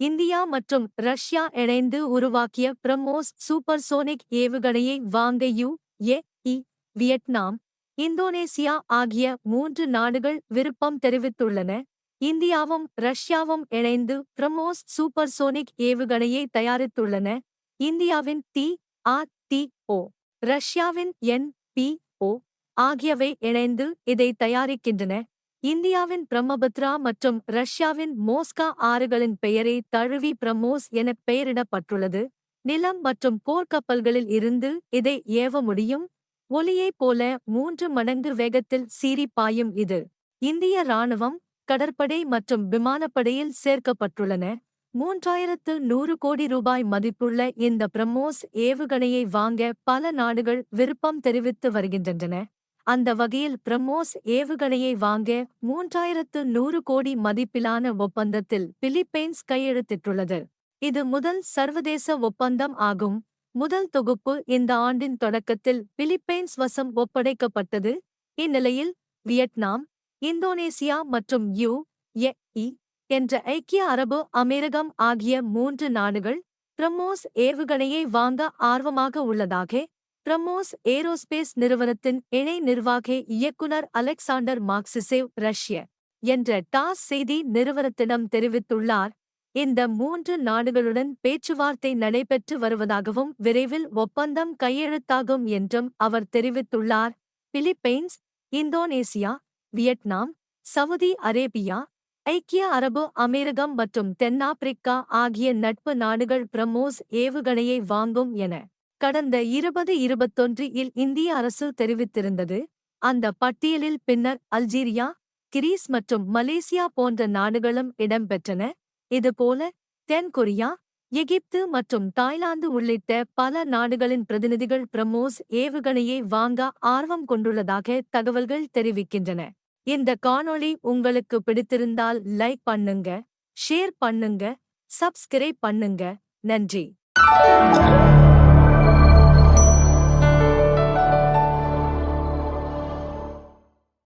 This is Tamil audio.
இந்தியா மற்றும் ரஷ்யா இணைந்து உருவாக்கிய பிரமோஸ் சூப்பர்சோனிக் ஏவுகணையை வாங்க U A E Vietnam Indonesia ஆகிய மூன்று நாடுகள் விருப்பம் தெரிவித்துள்ளன. இந்தியாவும் ரஷ்யாவும் இணைந்து பிரமோஸ் சூப்பர்சோனிக் ஏவுகணையை தயாரித்துள்ளன. இந்தியாவின் டி ஆ டி ஓ ரஷ்யாவின் என் பி ஓ ஆகியவை இணைந்து இதை தயாரிக்கின்றன. இந்தியாவின் பிரம்மபத்ரா மற்றும் ரஷ்யாவின் மோஸ்கா ஆறுகளின் பெயரை தழுவி பிரமோஸ் என பெயரிடப்பட்டுள்ளது. நிலம் மற்றும் போர்க்கப்பல்களில் இருந்து இதை ஏவ முடியும். ஒலியைப் போல மூன்று மடங்கு வேகத்தில் சீறி பாயும் இது. இந்திய ராணுவம் கடற்படை மற்றும் விமானப்படையில் சேர்க்கப்பட்டுள்ளன. மூன்றாயிரத்து நூறு கோடி ரூபாய் மதிப்புள்ள இந்த பிரம்மோஸ் ஏவுகணையை வாங்க பல நாடுகள் விருப்பம் தெரிவித்து வருகின்றன. அந்த வகையில் பிரம்மோஸ் ஏவுகணையை வாங்க மூன்றாயிரத்து நூறு கோடி மதிப்பிலான ஒப்பந்தத்தில் பிலிப்பைன்ஸ் கையெழுத்திட்டுள்ளது. இது முதல் சர்வதேச ஒப்பந்தம் ஆகும். முதல் தொகுப்பு இந்த ஆண்டின் தொடக்கத்தில் பிலிப்பைன்ஸ் வசம் ஒப்படைக்கப்பட்டது. இந்நிலையில் வியட்நாம் இந்தோனேசியா மற்றும் யு எ இ என்ற ஐக்கிய அரபு அமீரகம் ஆகிய மூன்று நாடுகள் பிரம்மோஸ் ஏவுகணையை வாங்க ஆர்வமாக உள்ளதாக பிரம்மோஸ் ஏரோஸ்பேஸ் நிறுவனத்தின் இணை நிர்வாக இயக்குனர் அலெக்சாண்டர் மார்க்சிசேவ் ரஷ்ய என்ற டாஸ் செய்தி நிறுவனத்திடம் தெரிவித்துள்ளார். இந்த மூன்று நாடுகளுடன் பேச்சுவார்த்தை நடைபெற்று வருவதாகவும் விரைவில் ஒப்பந்தம் கையெழுத்தாகும் என்றும் அவர் தெரிவித்துள்ளார். Philippines Indonesia Vietnam Saudi Arabia ஐக்கிய அரபு அமீரகம் மற்றும் தென்னாப்பிரிக்கா ஆகிய நட்பு நாடுகள் பிரமோஸ் ஏவுகணையை வாங்கும் என கடந்த இருபது இருபத்தொன்று இல் இந்திய அரசு தெரிவித்திருந்தது அந்த பட்டியலில் பின்னர் அல்ஜீரியா கிரீஸ் மற்றும் மலேசியா போன்ற நாடுகளும் இடம்பெற்றன. இதுபோல தென் கொரியா எகிப்து மற்றும் தாய்லாந்து உள்ளிட்ட பல நாடுகளின் பிரதிநிதிகள் பிரமோஸ் ஏவுகணையை வாங்க ஆர்வம் கொண்டுள்ளதாக தகவல்கள் தெரிவிக்கின்றன. இந்த காணொளி உங்களுக்கு பிடித்திருந்தால் லைக் பண்ணுங்க ஷேர் பண்ணுங்க சப்ஸ்கிரைப் பண்ணுங்க. நன்றி.